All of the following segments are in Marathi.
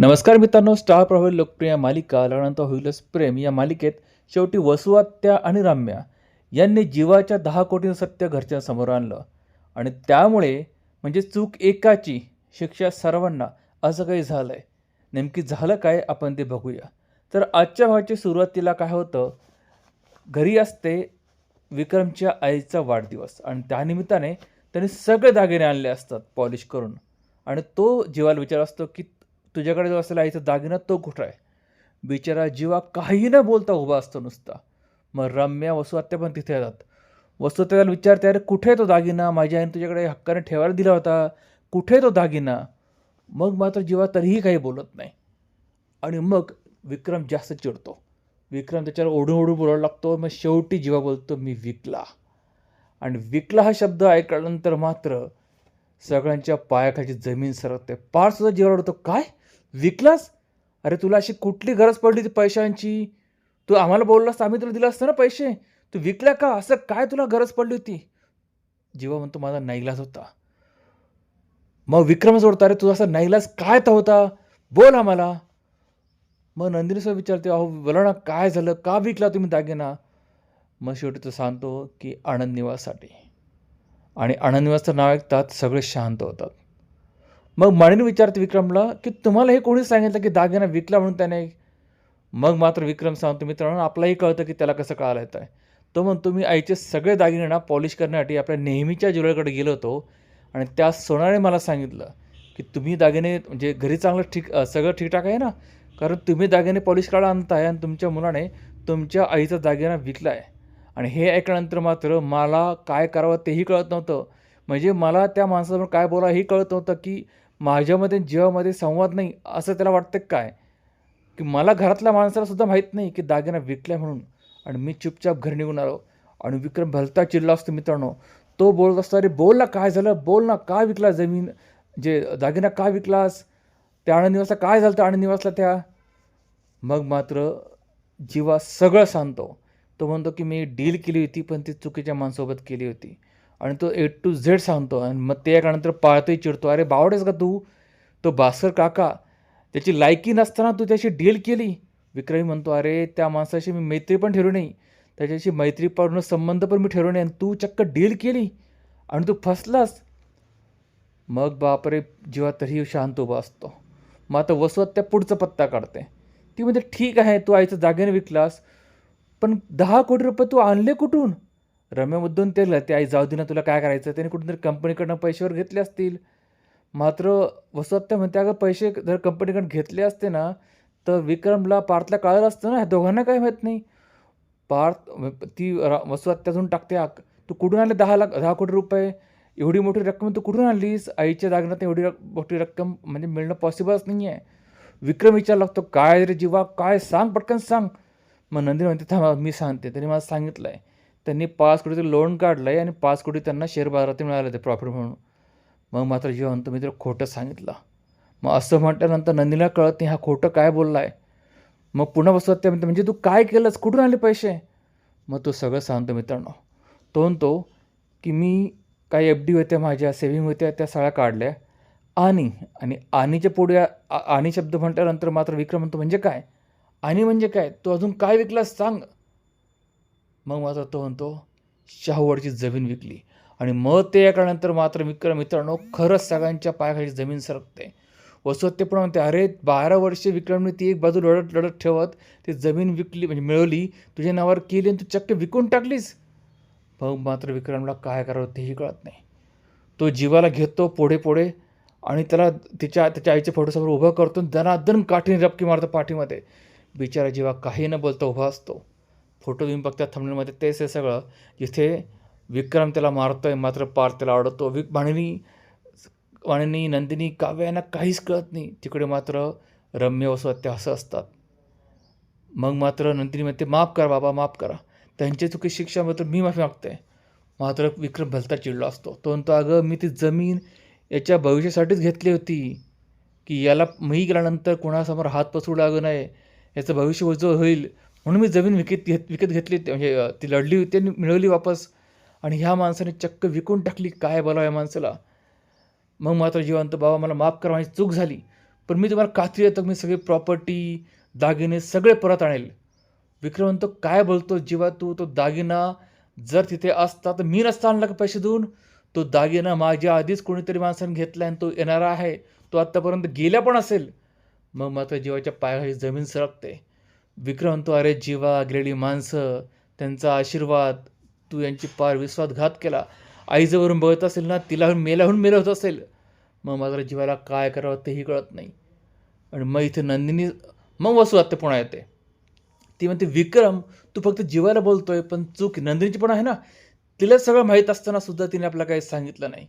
नमस्कार मित्रांनो स्टार प्रभावी लोकप्रिय मालिका लग्नानंतर होईलच प्रेम या मालिकेत शेवटी वसुआत्या आणि राम्या यांनी जीवाच्या दहा कोटी सत्य घरच्यांसमोर आणलं. आणि त्यामुळे म्हणजे चूक एकाची शिक्षा सर्वांना असं काही झालं आहे नेमकी झालं काय आपण ते बघूया. तर आजच्या भावाच्या सुरुवातीला काय होतं? घरी असते विक्रमच्या आईचा वाढदिवस आणि त्यानिमित्ताने त्यांनी सगळे दागिने आणले असतात पॉलिश करून. आणि तो जीवाला विचार असतो की तुझ्याकडे जो असलेला आईचा दागिना तो कुठं आहे? बिचारा जीवा काही न बोलता उभा असतो नुसता. मग रम्या वसुहत्या पण तिथे येतात वसुहत्याला विचारते अरे कुठे आहे तो दागिना? माझ्या आईने तुझ्याकडे हक्काने ठेवायला दिला होता. कुठे आहे तो दागिना? मग मात्र जीवा तरीही काही बोलत नाही. आणि मग विक्रम जास्त चिडतो. विक्रम त्याच्यावर ओढून ओढून बोलायला लागतो. मग शेवटी जीवा बोलतो मी विकला. आणि विकला हा शब्द ऐकल्यानंतर मात्र सगळ्यांच्या पायाखालची जमीन सरकते. पार सुद्धा जीवावर होतो काय? विकलास? अरे तुला अशी कुठली गरज पडली ती पैशांची? तू आम्हाला बोललास तर आम्ही तुला दिलं असतं ना पैसे. तू विकल्या का? असं काय तुला गरज पडली होती? जीवा म्हणतो माझा नाईलाज होता. मग विक्रम जोडता अरे तुझा असा नाईलाज काय तर होता? बोल आम्हाला. मग नंदिनी सर विचारते अहो बोला ना काय झालं? का विकला तुम्ही दागिना? मग शेवटी तो सांगतो की आनंद निवाससाठी. आणि आनंद निवासचं नाव ऐकतात सगळे शांत होतात. मग माळीने विचारते विक्रमला की तुम्हाला हे कोणी सांगितलं की दागिना विकला म्हणून त्याने? मग मात्र विक्रम सांगतो मित्रांनो आपलाही कळतं की त्याला कसं कळायला येतं आहे तो म्हणतो मी आईचे सगळे दागिने ना पॉलिश करण्यासाठी आपल्या नेहमीच्या ज्वेलरकडे गेलो होतो आणि त्या सोनाने मला सांगितलं की तुम्ही दागिने म्हणजे घरी चांगलं ठीक सगळं ठीकठाक आहे ना? कारण तुम्ही दागिने पॉलिश काढा आणताय आणि तुमच्या मुलाने तुमच्या आईचा दागिना विकला आहे आणि हे ऐकल्यानंतर मात्र मला काय करावं तेही कळत नव्हतं. म्हणजे मला त्या माणसासमोर काय बोला हे कळत नव्हतं की माझ्यामध्ये जीवामध्ये संवाद नाही असं त्याला वाटतं काय? की मला घरातल्या माणसाला सुद्धा माहीत नाही की दागिना विकला म्हणून. आणि मी चुपचाप घर निघून आलो. आणि विक्रम भलता चिडला असतो मित्रांनो. तो बोलत असतो अरे बोल ना काय झालं? बोल ना का विकला जमीन? जे दागिना का विकलास? त्या आनंदनिवासला काय झालं त्या आनंदनिवासला त्या? मग मात्र जीवा सगळं सांगतो. तो म्हणतो की मी डील केली होती पण ती चुकीच्या माणसोबत केली होती. आणि तो ए टू झेड सांगतो आणि मग ते एकानंतर पाळतोही चिडतो. अरे बावडेस का तू? तो भास्कर काका त्याची लायकी नसताना तू त्याशी डील केली? विक्रमी म्हणतो अरे त्या माणसाशी मी मैत्री पण ठेवली नाही. त्याच्याशी मैत्री पाडून संबंध पण मी ठेवले नाही आणि तू चक्क डील केली आणि तू फसलास. मग बापरे जेव्हा तरीही शांत उभा असतो. मग आता वसवत त्या पुढचा पत्ता काढते. ती म्हणते ठीक आहे तू आईचं जागेने विकलास पण दहा कोटी रुपये तू आणले कुठून? रम्यामधून ते ते आई जाऊ दे ना तुला काय करायचं? त्याने कुठून तरी कंपनीकडनं पैशावर घेतले असतील. मात्र वसवत्या म्हणते अगं पैसे जर कंपनीकडून घेतले असते ना तर विक्रमला पार्थला कळलं असतं ना ह्या दोघांना काय माहीत नाही. पार्थ ती रा- वसुहत्यातून टाकते आक तू कुठून आणले दहा लाख दहा कोटी रुपये? एवढी मोठी रक्कम तू कुठून आणलीस? आईच्या दागिन्यात एवढी रक- मोठी रक्कम म्हणजे मिळणं पॉसिबलच नाही आहे विक्रम विचार लागतो काय रे जीवा? काय सांग पटकन सांग. मग नंदिनी म्हणते थांबा मी सांगते. त्यांनी मला सांगितलं आहे त्यांनी पाच कोटीचं लोन काढलं आहे आणि पाच कोटी त्यांना शेअर बाजारात मिळाले ते प्रॉफिट म्हणून. मग मात्र जेव्हा म्हणतो तर खोटं सांगितलं. मग असं म्हटल्यानंतर नंदीला कळत नाही हा खोटं काय बोलला आहे मग पुन्हा बसवत त्या म्हणते म्हणजे तू काय केलंस? कुठून आले पैसे? मग तो सगळं सांगतो मित्रांनो. तो म्हणतो की मी काही एफ डी होत्या माझ्या सेव्हिंग होत्या त्या सगळ्या काढल्या. आणि आणि आणीच्या पुढे आ- आणि शब्द म्हटल्यानंतर मात्र विक्रम म्हणतो म्हणजे काय? आणि म्हणजे काय? तू अजून काय विकलास? सांग. मग मात्र तो म्हणतो शाहूवाडची जमीन विकली. आणि मग ते ऐकल्यानंतर मात्र विक्रम मित्रांनो खरंच सगळ्यांच्या पायाखाली जमीन सरकते. वसुहत्ते पण म्हणते अरे बारा वर्षे विक्रमने ती एक बाजू लढत लढत ठेवत ती जमीन विकली म्हणजे मिळवली तुझ्या नावावर केली आणि तू चक्क विकून टाकलीस. मग मात्र विक्रमला काय करावं तेही कळत नाही. तो जीवाला घेतो पुढे पुढे आणि त्याला तिच्या त्याच्या आईच्या फोटोसमोर उभं करतो दनादन काठीने रपकी मारतो पाठीमध्ये. बिचारा जीवा काही न बोलता उभा असतो. फोटो तुम्ही बघता थंबनेलमध्ये तेच हे सगळं. जिथे विक्रम त्याला मारतो आहे मात्र पार त्याला आवडतो विक वाणिनी वाणिनी नंदिनी काव्य यांना काहीच कळत नाही. तिकडे मात्र रम्य वसवत्या असं असतात. मग मात्र नंदिनी म्हणते माफ करा बाबा माफ करा. त्यांची चुकी शिक्षा मात्र मी माफी मागते मात्र विक्रम भलता चिडला असतो. तो म्हणतो अगं मी ती जमीन याच्या भविष्यासाठीच घेतली होती. की याला मी गेल्यानंतर कोणासमोर हात पसरू लागू नये. याचं भविष्य उज्ज्वल होईल. म्हणून मी जमीन विकत घेत विकत घेतली म्हणजे ती लढली होती आणि मिळवली वापस. आणि ह्या माणसाने चक्क विकून टाकली काय बोलावं या माणसाला? मग मात्र जिवंत बाबा मला माफ करा माझी चूक झाली. पण मी तुम्हाला खात्री येतो मी सगळी प्रॉपर्टी दागिने सगळे परत आणेल. विक्रम म्हणतो काय बोलतो जेव्हा तू तो दागिना जर तिथे असता तर मी नसता आणला का पैसे देऊन? तो दागिना माझ्या आधीच कोणीतरी माणसाने घेतला आणि तो येणारा आहे. तो आत्तापर्यंत गेला पण असेल. मग मात्र जीवाच्या पायाखाली जमीन सरकते. विक्रम तू अरे जीवा गेलेली माणसं त्यांचा आशीर्वाद तू यांची पार विश्वासघात केला. आईजवरून बघत असेल ना तिला मेलाहून मेलं होत असेल. मग मात्र जीवाला काय करावं तेही कळत नाही. आणि मग इथे नंदिनी मग वसू आत्ता पुन्हा येते. ती म्हणते विक्रम तू फक्त जीवाला बोलतोय पण चूक नंदिनीची पण आहे ना? तिला सगळं माहीत असताना सुद्धा तिने आपल्याला काही सांगितलं नाही.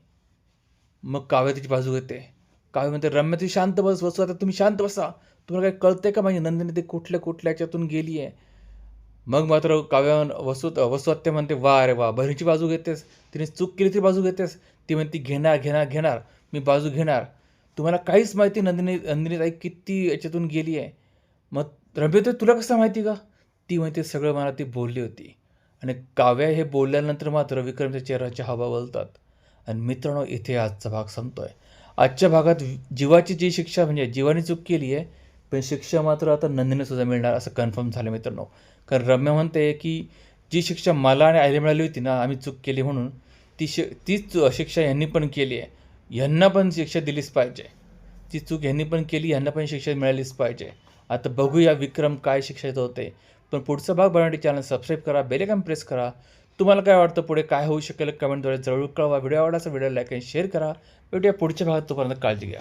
मग काव्य तिची बाजू घेते. काव्य म्हणते रम्य तुम्ही शांत बस वसू आता तुम्ही शांत बसा. तुम्हाला काही कळते का? म्हणजे माझी नंदिनी ते कुठल्या कुठल्या याच्यातून गेली आहे? मग मात्र काव्यान वसुत वसू म्हणते वा अरे वा बहिणीची बाजू घेतेस तिने चूक केली ती बाजू घेतेस. ती म्हणते घेणार घेणार घेणार मी बाजू घेणार. तुम्हाला काहीच माहिती नंदिनी नंदिनी ताई किती याच्यातून गेली आहे? मग रम्य तर तुला कसं माहिती का? ती म्हणते सगळं मला ती बोलली होती. आणि काव्या हे बोलल्यानंतर मात्र विक्रमच्या चेहऱ्याच्या हवा बोलतात आणि मित्रांनो इथे आजचा भाग संपतोय. आजच्या भागात जीवाची जी शिक्षा म्हणजे जीवाने चूक केली आहे पण शिक्षा मात्र आता नंदीने सुद्धा मिळणार असं कन्फर्म झालं मित्रांनो. कारण रम्या म्हणते की जी शिक्षा मला आणि आईला मिळाली होती ना आम्ही चूक केली म्हणून ती शि तीच शिक्षा यांनी पण केली आहे. यांना पण शिक्षा दिलीच पाहिजे. ती चूक यांनी पण केली यांना पण शिक्षा मिळालीच पाहिजे. आता बघूया विक्रम काय शिक्षा देत होते. पण पुढचा भाग बनवण्यासाठी चॅनल सबस्क्राईब करा बेलेकॅम प्रेस करा. तुम्हाला काय वाटतं पुढे काय होऊ शकेल कमेंटद्वारे जरूर कळवा. व्हिडिओ आवडला व्हिडिओ लाईक आणि शेअर करा. भेटूया पुढच्या भागात तोपर्यंत काळजी घ्या.